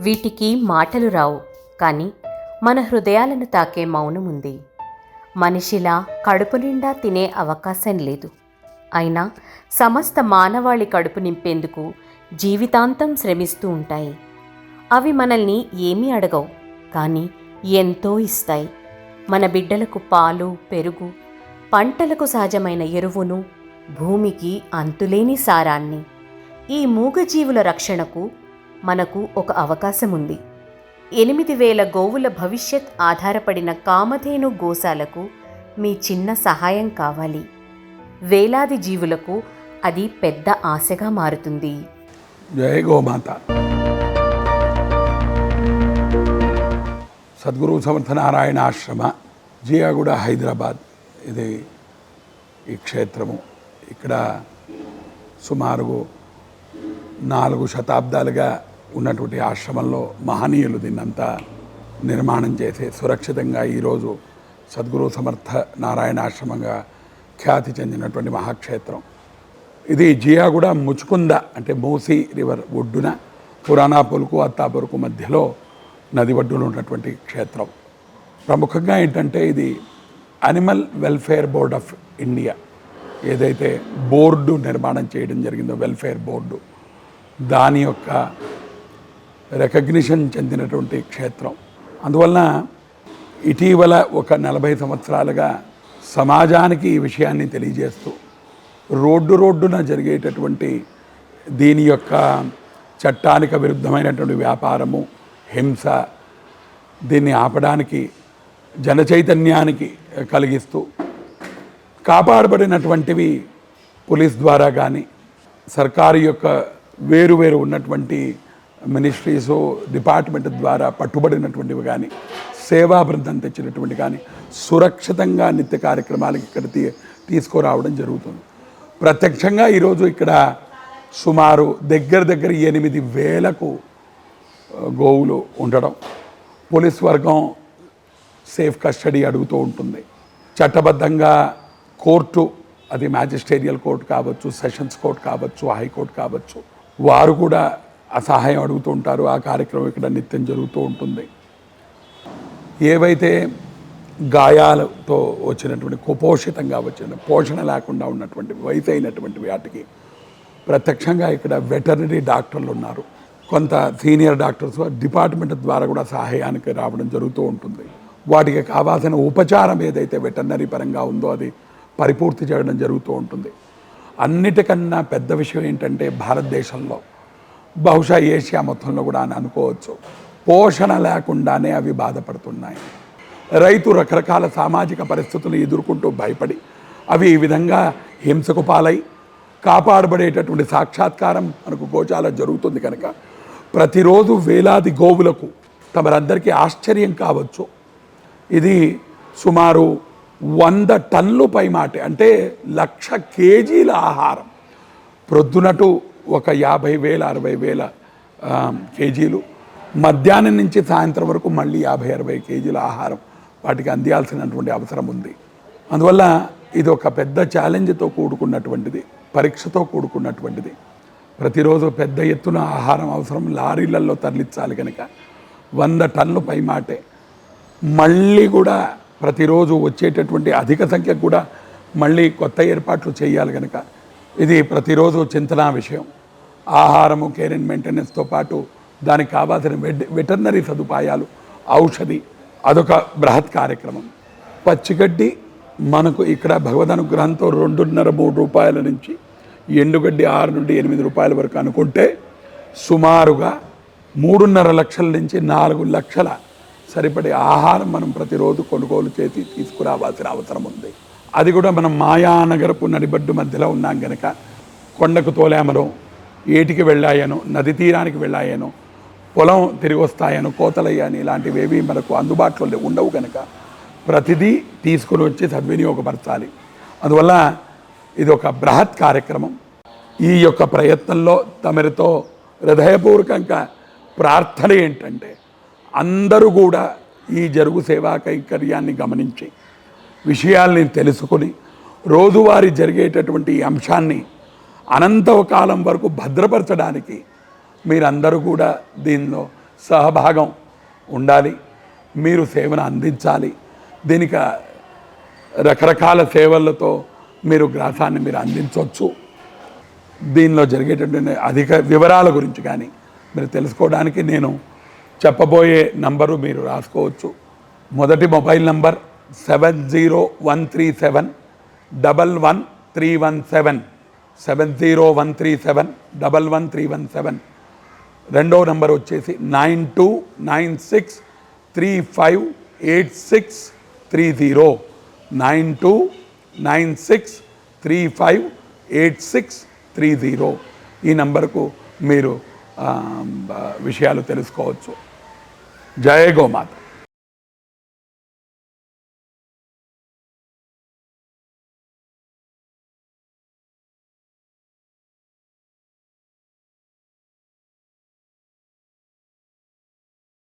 వీటికి మాటలు రావు. కానీ మన హృదయాలను తాకే మౌనం ఉంది. మనిషిలా కడుపు నిండా తినే అవకాశం లేదు. అయినా సమస్త మానవాళి కడుపు నింపేందుకు జీవితాంతం శ్రమిస్తూ ఉంటాయి. అవి మనల్ని ఏమీ అడగవు కానీ ఎంతో ఇస్తాయి. మన బిడ్డలకు పాలు పెరుగు పంటలకు సహజమైన ఎరువును భూమికి అంతులేని సారాన్ని. ఈ మూగజీవుల రక్షణకు మనకు ఒక అవకాశం ఉంది ఎనిమిది వేల గోవుల భవిష్యత్ ఆధారపడిన కామధేను గోశాలకు మీ చిన్న సహాయం కావాలి. వేలాది జీవులకు అది పెద్ద ఆశగా మారుతుంది. జయ గోమాత. సద్గురు సమర్థ నారాయణ ఆశ్రమ జియాగూడ హైదరాబాద్. ఇది ఈ క్షేత్రము. ఇక్కడ సుమారు నాలుగు శతాబ్దాలుగా ఉన్నటువంటి ఆశ్రమంలో మహనీయులు దీన్నంతా నిర్మాణం చేసి సురక్షితంగా ఈరోజు సద్గురు సమర్థ నారాయణ ఆశ్రమంగా ఖ్యాతి చెందినటువంటి మహాక్షేత్రం. ఇది జియాగూడ ముచుకుంద అంటే మూసీ రివర్ ఒడ్డున పురాణాపులకు అత్తాపురకు మధ్యలో నది ఒడ్డున ఉన్నటువంటి క్షేత్రం. ప్రముఖంగా ఏంటంటే ఇది animal welfare board of India ఏదైతే బోర్డు నిర్మాణం చేయడం జరిగిందో వెల్ఫేర్ బోర్డు దాని యొక్క రికగ్నిషన్ చెందినటువంటి క్షేత్రం. అందువలన ఇటీవల ఒక నలభై సంవత్సరాలుగా సమాజానికి ఈ విషయాన్ని తెలియజేస్తూ రోడ్డు రోడ్డున జరిగేటటువంటి దీని యొక్క చట్టానికి విరుద్ధమైనటువంటి వ్యాపారము హింస దీన్ని ఆపడానికి జన చైతన్యానికి కలిగిస్తూ కాపాడబడినటువంటివి పోలీస్ ద్వారా కానీ సర్కారు యొక్క వేరు వేరు ఉన్నటువంటి మినిస్ట్రీస్ డిపార్ట్మెంట్ ద్వారా పట్టుబడినటువంటివి కానీ సేవా బృందం తెచ్చినటువంటి కానీ సురక్షితంగా నిత్య కార్యక్రమాలకు ఇక్కడ తీ తీసుకురావడం జరుగుతుంది. ప్రత్యక్షంగా ఈరోజు ఇక్కడ సుమారు దగ్గర దగ్గర ఎనిమిది వేలకు గోవులు ఉండడం పోలీస్ వర్గం సేఫ్ కస్టడీ అడుగుతూ ఉంటుంది. చట్టబద్ధంగా కోర్టు అది మ్యాజిస్టేరియల్ కోర్టు కావచ్చు సెషన్స్ కోర్టు కావచ్చు హైకోర్టు కావచ్చు వారు కూడా అసహాయం సహాయం అడుగుతూ ఉంటారు. ఆ కార్యక్రమం ఇక్కడ నిత్యం జరుగుతూ ఉంటుంది. ఏవైతే గాయాలతో వచ్చినటువంటి కుపోషితంగా వచ్చిన పోషణ లేకుండా ఉన్నటువంటి వయసు అయినటువంటి వాటికి ప్రత్యక్షంగా ఇక్కడ వెటర్నరీ డాక్టర్లు ఉన్నారు. కొంత సీనియర్ డాక్టర్స్ డిపార్ట్మెంట్ ద్వారా కూడా సహాయానికి రావడం జరుగుతూ ఉంటుంది. వాటికి కావాల్సిన ఉపచారం ఏదైతే వెటర్నరీ పరంగా ఉందో అది పరిపూర్తి చేయడం జరుగుతూ ఉంటుంది. అన్నిటికన్నా పెద్ద విషయం ఏంటంటే భారతదేశంలో బహుశా ఏషియా మొత్తంలో కూడా అని అనుకోవచ్చు. పోషణ లేకుండానే అవి బాధపడుతున్నాయి. రైతు రకరకాల సామాజిక పరిస్థితులు ఎదుర్కొంటూ భయపడి అవి ఈ విధంగా హింసకు పాలై కాపాడబడేటటువంటి సాక్షాత్కారం మనకు గోచాల జరుగుతుంది కనుక ప్రతిరోజు వేలాది గోవులకు తమరందరికీ ఆశ్చర్యం కావచ్చు. ఇది సుమారు వంద టన్నులు పైమాట అంటే లక్ష కేజీల ఆహారం. ప్రొద్దునటు ఒక యాభై వేల అరవై వేల కేజీలు. మధ్యాహ్నం నుంచి సాయంత్రం వరకు మళ్ళీ యాభై అరవై కేజీల ఆహారం వాటికి అందియాల్సినటువంటి అవసరం ఉంది. అందువల్ల ఇది ఒక పెద్ద ఛాలెంజ్తో కూడుకున్నటువంటిది పరీక్షతో కూడుకున్నటువంటిది. ప్రతిరోజు పెద్ద ఎత్తున ఆహారం అవసరం లారీలలో తరలించాలి కనుక వంద టన్నులు పైమాటే. మళ్ళీ కూడా ప్రతిరోజు వచ్చేటటువంటి అధిక సంఖ్య కూడా మళ్ళీ కొత్త ఏర్పాట్లు చేయాలి కనుక ఇది ప్రతిరోజు చింతనా విషయం. ఆహారము కేర్ అండ్ మెయింటెనెన్స్తో పాటు దానికి కావాల్సిన వెడ్ వెటర్నరీ సదుపాయాలు ఔషధి అదొక బృహత్ కార్యక్రమం. పచ్చిగడ్డి మనకు ఇక్కడ భగవద్ అనుగ్రహంతో రెండున్నర మూడు రూపాయల నుంచి ఎండుగడ్డి ఆరు నుండి ఎనిమిది రూపాయల వరకు అనుకుంటే సుమారుగా మూడున్నర లక్షల నుంచి నాలుగు లక్షల సరిపడే ఆహారం మనం ప్రతిరోజు కొనుగోలు చేసి తీసుకురావాల్సిన అవసరం ఉంది. అది కూడా మనం మాయానగరపు నడిబడ్డు మధ్యలో ఉన్నాం గనక కొండకు తోలామనో ఏటికి వెళ్ళాయనో నది తీరానికి వెళ్ళాయనో పొలం తిరిగి వస్తాయనో కోతలయ్యాని ఇలాంటివి ఏవి మనకు అందుబాటులో ఉండవు కనుక ప్రతిదీ తీసుకుని వచ్చి సద్వినియోగపరచాలి. అందువల్ల ఇది ఒక బృహత్ కార్యక్రమం. ఈ యొక్క ప్రయత్నంలో తమరితో హృదయపూర్వకంగా ప్రార్థన ఏంటంటే అందరూ కూడా ఈ జరుగు సేవా కైంకర్యాన్ని గమనించి విషయాల్ని తెలుసుకొని రోజువారీ జరిగేటటువంటి ఈ అంశాన్ని అనంతకాలం వరకు భద్రపరచడానికి మీరందరూ కూడా దీనిలో సహభాగం ఉండాలి. మీరు సేవను అందించాలి. దీనికి రకరకాల సేవలతో మీరు గ్రాసాన్ని మీరు అందించవచ్చు. దీనిలో జరిగేటటువంటి అధిక వివరాల గురించి కానీ మీరు తెలుసుకోవడానికి నేను చెప్పబోయే నంబరు మీరు రాసుకోవచ్చు. మొదటి mobile number seven zero one three seven double one three one seven. Seven zero one three seven double one three one seven. రెండో నంబర్ వచ్చేసి nine two nine six three five eight six three zero. Nine two nine six three five eight six three zero. ఈ నంబర్కు మీరు విషయాలు తెలుసుకోవచ్చు. జయ గోమాత